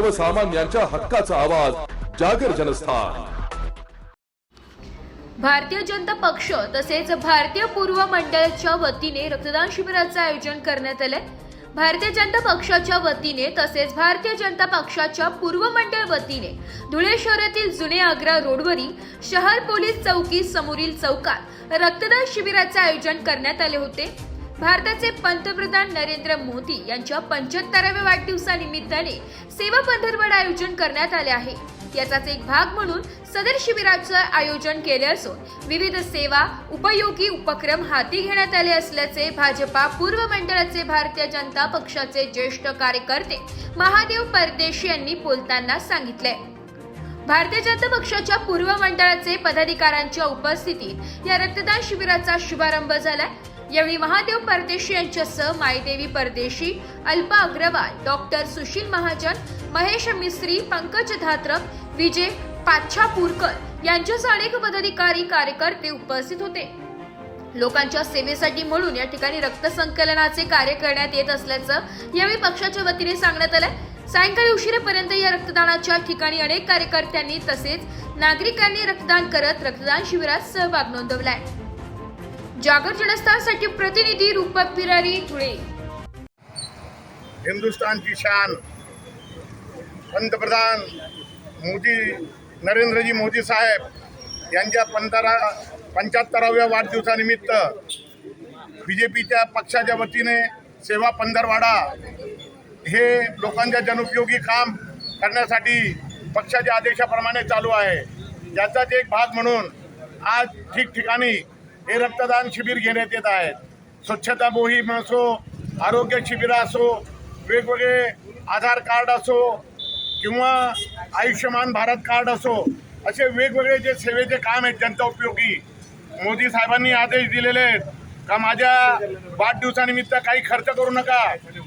सर्वसामान्यांच्या हक्काचा आवाज जागर जनस्थान. भारतीय जनता पक्ष तसेच भारतीय पूर्व मंडळाच्या वतीने रक्तदान शिबिराचे आयोजन करण्यात आले भारतीय जनता पक्षाच्या वतीने तसेच भारतीय जनता पक्षाच्या पूर्व मंडळ वतीने धुळे शहरातील जुने आग्रा रोडवरील शहर पोलीस चौकी समोरील चौकात रक्तदान शिबिराचे आयोजन करण्यात आले होते. भारताचे पंतप्रधान नरेंद्र मोदी यांच्या पंच्याहत्तराव्या वाढदिवसानिमित्ताने सेवा पंधरवड आयोजन करण्यात आले आहे. याचाच एक भाग म्हणून सदर शिबिराचं आयोजन केले असून विविध सेवा उपयोगी उपक्रम हाती घेण्यात आले असल्याचे भाजपा पूर्व मंडळाचे भारतीय जनता पक्षाचे ज्येष्ठ कार्यकर्ते महादेव परदेशी यांनी बोलताना सांगितले. भारतीय जनता पक्षाच्या पूर्व मंडळाचे पदाधिकाऱ्यांच्या उपस्थितीत या रक्तदान शिबिराचा शुभारंभ झाला यावेळी महादेव परदेशी यांच्यासह मायदेवी परदेशी अल्पा अग्रवाल डॉक्टर सुशील महाजन महेश मिस्त्री पंकज धात्रक विजय पाच्छापूरकर यांच्यासह अनेक पदाधिकारी कार्यकर्ते उपस्थित होते. लोकांच्या सेवेसाठी म्हणून या ठिकाणी रक्तसंकलनाचे कार्य करण्यात येत असल्याचं यावेळी पक्षाच्या वतीने सांगण्यात आलंय. सायंकाळी उशिरापर्यंत या रक्तदानाच्या ठिकाणी अनेक कार्यकर्त्यांनी तसेच नागरिकांनी रक्तदान करत रक्तदान शिबिरात सहभाग नोंदवलाय. जागर जनस्थानसाठी प्रतिनिधी रूपक पिरारी धुळे हिंदुस्थानची शान. पंतप्रधान मोदी नरेंद्रजी मोदी साहेब यांच्या पंधरा पंच्याहत्तराव्या वाढदिवसानिमित्त बी जे पीच्या पक्षाच्या वतीने सेवा पंधरवाडा हे लोकांच्या जनउपयोगी काम करण्यासाठी पक्षाच्या आदेशाप्रमाणे चालू आहे. याचाच एक भाग म्हणून आज ठिकठिकाणी हे रक्तदान शिबिर घेण्यात येत आहेत. स्वच्छता मोहीम असो आरोग्य शिबिरं असो वेगवेगळे आधार कार्ड असो किंवा आयुष्यमान भारत कार्ड असो असे वेगवेगळे जे सेवेचे काम आहेत जनता उपयोगी मोदी साहेबांनी आदेश दिलेले आहेत का माझ्या वाढदिवसानिमित्त काही खर्च करू नका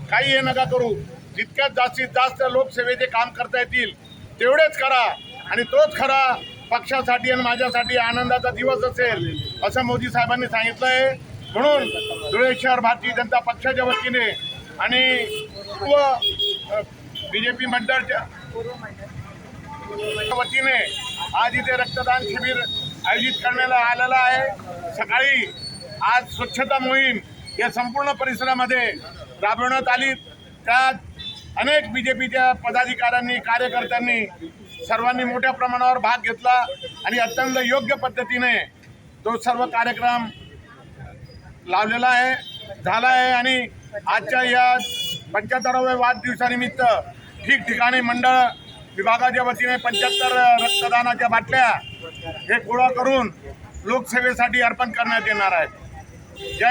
काही हे नका करू. जितक्यात जास्तीत जास्त लोकसेवेचे काम करता येतील तेवढेच करा आणि तोच खरा पक्षासाठी आणि माझ्यासाठी आनंदाचा दिवस असेल असं मोदी साहेबांनी सांगितलं आहे म्हणून धुळे शहर भारतीय जनता पक्षाच्या वतीने आणि बी जे पी मंडळच्या वतीने आज इथे रक्तदान शिबिर आयोजित करण्याला आलेलं आहे. सकाळी आज स्वच्छता मोहीम या संपूर्ण परिसरामध्ये राबवण्यात आली. त्यात अनेक बी जे पीच्या पदाधिकाऱ्यांनी कार्यकर्त्यांनी सर्वांनी मोठ्या प्रमाणावर भाग घेतला आणि अत्यंत योग्य पद्धतीने तो सर्व कार्यक्रम लावलेला आहे झाला आहे आणि आजच्या या पंच्याहत्तराव्या वाढदिवसानिमित्त ठिकठिकाणी मंडळ विभागाच्या वतीने पंच्याहत्तर रक्तदानाच्या बाटल्या हे गोळा करून लोकसेवेसाठी अर्पण करण्यात येणार आहेत.